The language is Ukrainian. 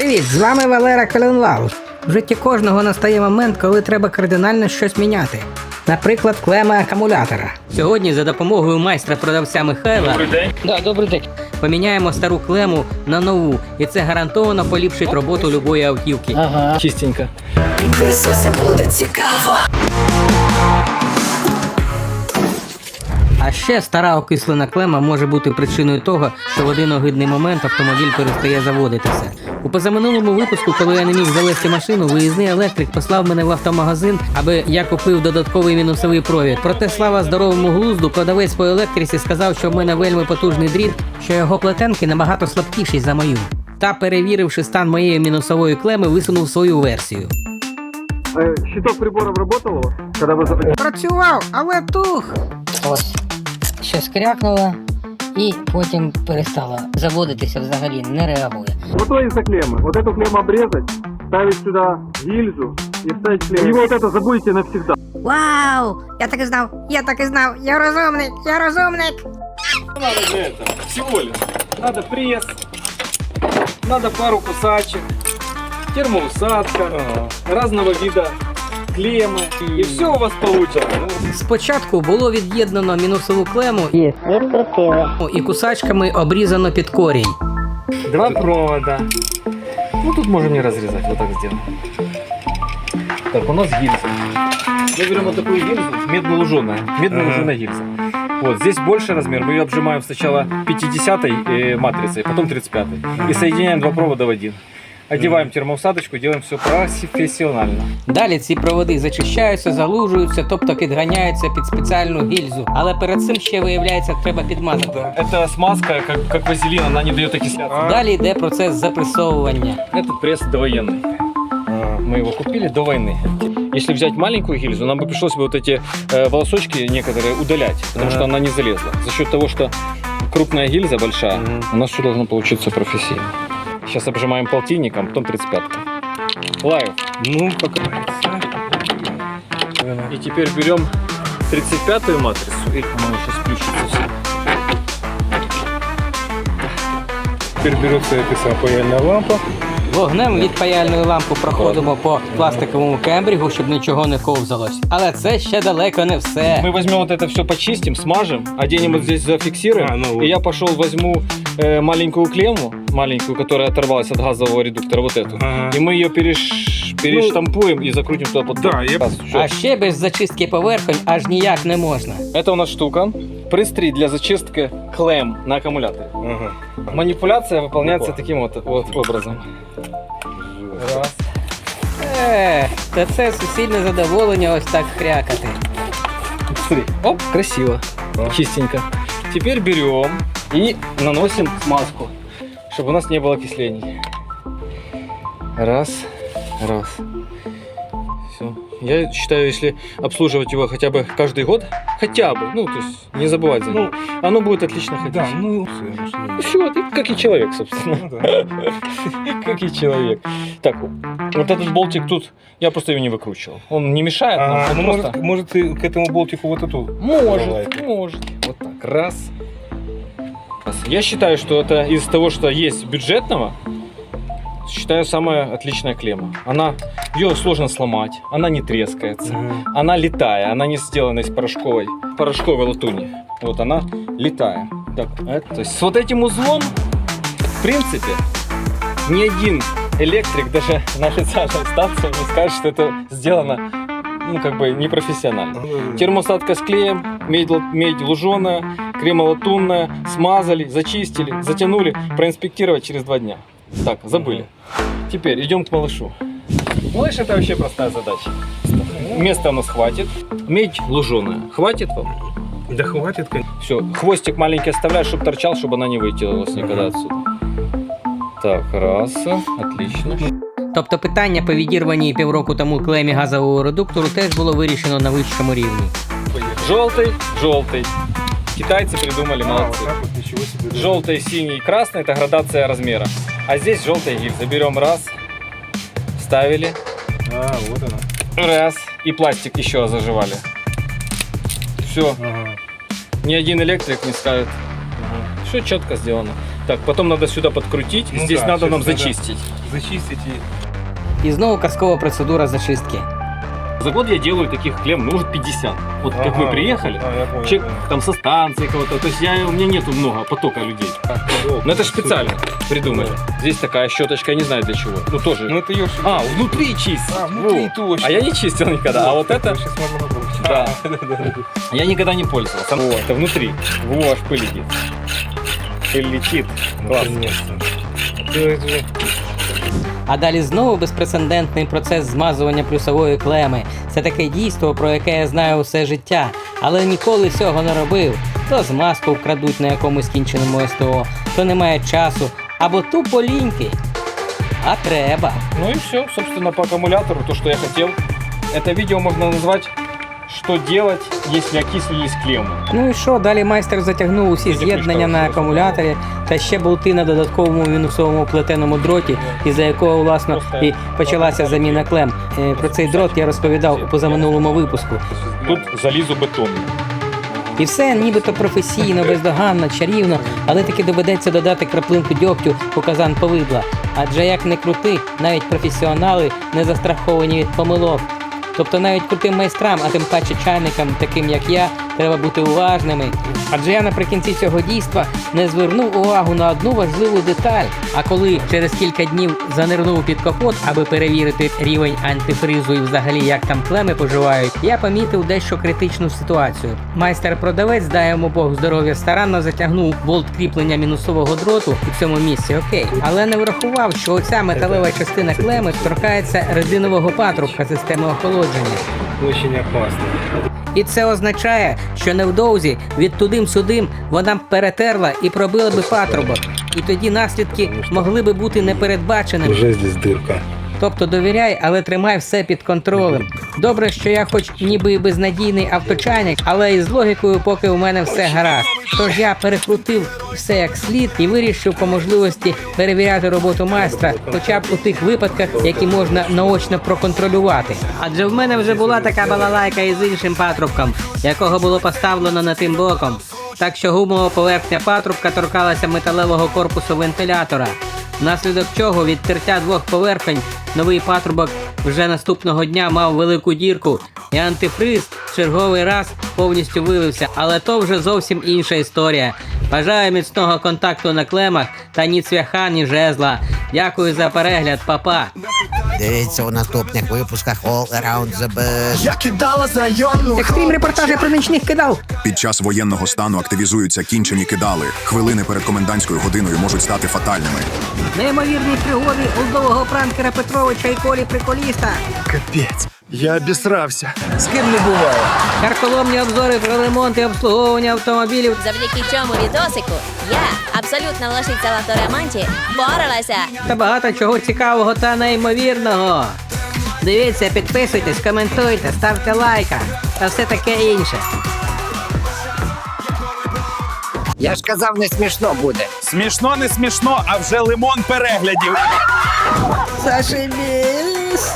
Привіт, з вами Валера Коленвал. В житті кожного настає момент, коли треба кардинально щось міняти. Наприклад, клема акумулятора. Сьогодні за допомогою майстра-продавця Михайла Добрий день. да, добрий день. поміняємо стару клему на нову, і це гарантовано поліпшить роботу любої автівки. Ага. Чистенько. А ще стара окислена клема може бути причиною того, що в один огидний момент автомобіль перестає заводитися. У позаминулому випуску, коли я не міг завести машину, виїзний електрик послав мене в автомагазин, аби я купив додатковий мінусовий провід. Проте слава здоровому глузду, продавець по електриці сказав, що в мене вельми потужний дріт, що його плетенки набагато слабкіші за мою. Та, перевіривши стан моєї мінусової клеми, висунув свою версію. Э, Щиток вас, когда? Працював, але тух. Ось щось крякнуло і потім перестало заводитися взагалі, не реагує. Вот то из-за клеммы. Вот эту клемму обрезать, ставить сюда гильзу и вставить клемму. И вот это забудете навсегда. Вау! Я так і знав, я так і знав, я розумник, я розумник. Надо для этого всего лишь. Надо пресс, надо пару кусачек, термоусадка, разного вида клеммы. И все у вас получится. Ну, Спочатку було від'єднано мінусову клему Відкрутили. і кусачками обрізано під корінь. Два провода. Ну тут можем не разрезать, вот так сделаем. Так, у нас гильза. Мы берем вот такую гильзу, медно-луженая. Медно-луженая гильза. Вот, здесь больше размер. Мы ее обжимаем сначала 50-й э, матрицей, потом 35-й. И соединяем два провода в один. Одеваем термоусадочку, делаем все профессионально. Далі ці проводи зачищаються, залужуються, тобто підганяються під спеціальну гільзу. Але перед цим ще виявляється, треба підмазати. Это смазка, как, как вазелин, она не дает окисляться. Далі йде процес запресовування. Этот пресс довоенный. Мы его купили до войны. Если взять маленькую гильзу, нам бы пришлось бы вот эти э, волосочки некоторые удалять, потому что она не залезла. За счет того, что крупная гильза большая, у нас все должно получиться профессийно. Сейчас обжимаем полтинником, потом 35-ка. Лайв. Ну, пока. И теперь берем 35-ю матрицу, и она сейчас включится все. Теперь берется эта самопаяльная лампа. Вогнем від паяльної лампи проходимо по пластиковому кембрігу, щоб нічого не ковзалось. Але це ще далеко не все. Мы возьмем вот это все почистим, смажем, оденем вот здесь зафиксируем. А, ну вот. И я пошел возьму э, маленькую клемму, маленькую, которая оторвалась от газового редуктора, вот эту. Ага. И мы ее переш... перештампуем и закрутим туда под Да, я- Раз, всё. А ще без зачистки поверхонь аж ніяк не можна. Это у нас штука. Пристрій для зачистки клем на аккумуляторе. Ага. Манипуляция выполняется Опа. таким вот, вот образом. Раз. Е, та це суцільне задоволення ось так хрякати. Смотри. Оп, красиво. Чистенько. Теперь берем и наносим смазку, чтобы у нас не было окислений. Раз, раз. Все. Я считаю, если обслуживать его хотя бы каждый год, хотя бы, ну, то есть не забывать за ним, оно будет отлично ходить. Да, ну, Все, ты как и человек, собственно. ну да. Как и человек. Так, вот этот болтик тут, я просто его не выкручивал. Он не мешает нам, А, он ну, просто... может, может ты к этому болтику вот эту Может, Давайте. может. Вот так. Раз. Я считаю, что это из того, что есть бюджетного, считаю самая отличная клемма. Она, ее сложно сломать, она не трескается, Мгм. она летая, она не сделана из порошковой, порошковой латуни. Вот она летая. Так, это, то есть с вот этим узлом, в принципе, ни один электрик, даже на официальной станции не скажет, что это сделано, ну, как бы, непрофессионально. Термосадка с клеем, медь, медь луженая, кремолатунная, смазали, зачистили, затянули, проинспектировать через два дня. Так, забыли. Теперь идем к малышу. Малыш это вообще простая задача. Места у нас хватит. Медь луженая. Хватит вам? Да хватит, конечно. Все, хвостик маленький оставляешь, чтобы торчал, чтобы она не вытянулась никогда отсюда. Так, раз, отлично. Тобто питання по відірваній півроку тому клемі газового редуктору теж було вирішено на вищому рівні. Желтый, желтый. Китайцы придумали, А, молодцы. вот так вот, ничего себе. да. Желтый, синий и красный это градация размера. А здесь желтая гильза. Берем раз, вставили, А, вот она. раз, и пластик еще заживали. Все, Ага. ни один электрик не скажет. Все четко сделано. Так, потом надо сюда подкрутить. Ну здесь да, надо сейчас нам надо- зачистить. зачистить и... І знову казкова процедура зачистки. За год я делаю таких клем, ну, может, 50. Вот как мы приехали, А, понял. человек там со станции кого-то, то есть я, у меня нету много потока людей. Но это ж специально придумали. Здесь такая щеточка, я не знаю для чего. Ну, тоже. Ну это ёж. А, внутри чистить. А, внутри Во. точно. А я не чистил никогда, а вот это... Сейчас можно попробовать. Да. Я никогда не пользовался. Во, это внутри. Во, аж пыль летит. Пыль летит. Класс. Наконец-то. А далі знову безпрецедентний процес змазування плюсової клеми. Це таке дійство, про яке я знаю усе життя, але ніколи цього не робив. То змазку вкрадуть на якомусь кінченому СТО, то немає часу, або тупо ліньки. А треба. Ну и все, собственно, по аккумулятору, то, что я хотел. Это видео можно назвать «Что делать, если окислились клеммы?» Ну і що, далі майстер затягнув усі з'єднання на акумуляторі та ще болти на додатковому мінусовому плетеному дроті, із-за якого, власно, і почалася заміна клем. Е, Про цей дрот я розповідав у позаминулому випуску. Тут залізобетон. І все нібито професійно, бездоганно, чарівно, але таки доведеться додати краплинку дьогтю у казан повидла. Адже як не крути, навіть професіонали не застраховані від помилок. Тобто навіть крутим майстрам, а тим паче чайникам, таким як я, треба бути уважними. Адже я наприкінці цього дійства не звернув увагу на одну важливу деталь. А коли через кілька днів занирнув під капот, аби перевірити рівень антифризу і взагалі як там клеми поживають, я помітив дещо критичну ситуацію. Майстер-продавець, дай йому Бог здоров'я, старанно затягнув болт кріплення мінусового дроту у цьому місці, окей, але не врахував, що оця металева частина клеми торкається резинового патрубка системи охолодження. Очень опасно. І це означає, що невдовзі від тудим-сюдим вона б перетерла і пробила би патрубок. І тоді наслідки могли би бути непередбаченими. Вже здесь дырка. Тобто довіряй, але тримай все під контролем. Добре, що я хоч ніби і безнадійний авточайник, але із логікою поки у мене все гаразд. Тож я перекрутив все як слід і вирішив по можливості перевіряти роботу майстра, хоча б у тих випадках, які можна наочно проконтролювати. Адже в мене вже була така балалайка із іншим патрубком, якого було поставлено на тим боком. Так що гумова поверхня патрубка торкалася металевого корпусу вентилятора. Внаслідок чого від двох поверхень новий патрубок вже наступного дня мав велику дірку, і антифриз черговий раз повністю вилився, але то вже зовсім інша історія. Бажаю міцного контакту на клемах та ні цвяха, ні жезла. Дякую за перегляд, папа. Дивіться у наступних випусках All Around the Best. Я кидала знайому Екстрім репортажі про нічних кидал. Під час воєнного стану активізуються кінчені кидали. Хвилини перед комендантською годиною можуть стати фатальними. Неймовірні пригоди олдового пранкера Петровича і Колі Приколіста. Капець. Я обісрався. З ким не буває. Карколомні обзори про ремонт і обслуговування автомобілів Завдяки цьому відосику я, абсолютна лошиця в авторемонті, впоралася. та багато чого цікавого та неймовірного. Дивіться, підписуйтесь, коментуйте, ставте лайка та все таке інше. Я ж казав, не смішно буде. Смішно, не смішно, а вже лимон переглядів. Зашибісь.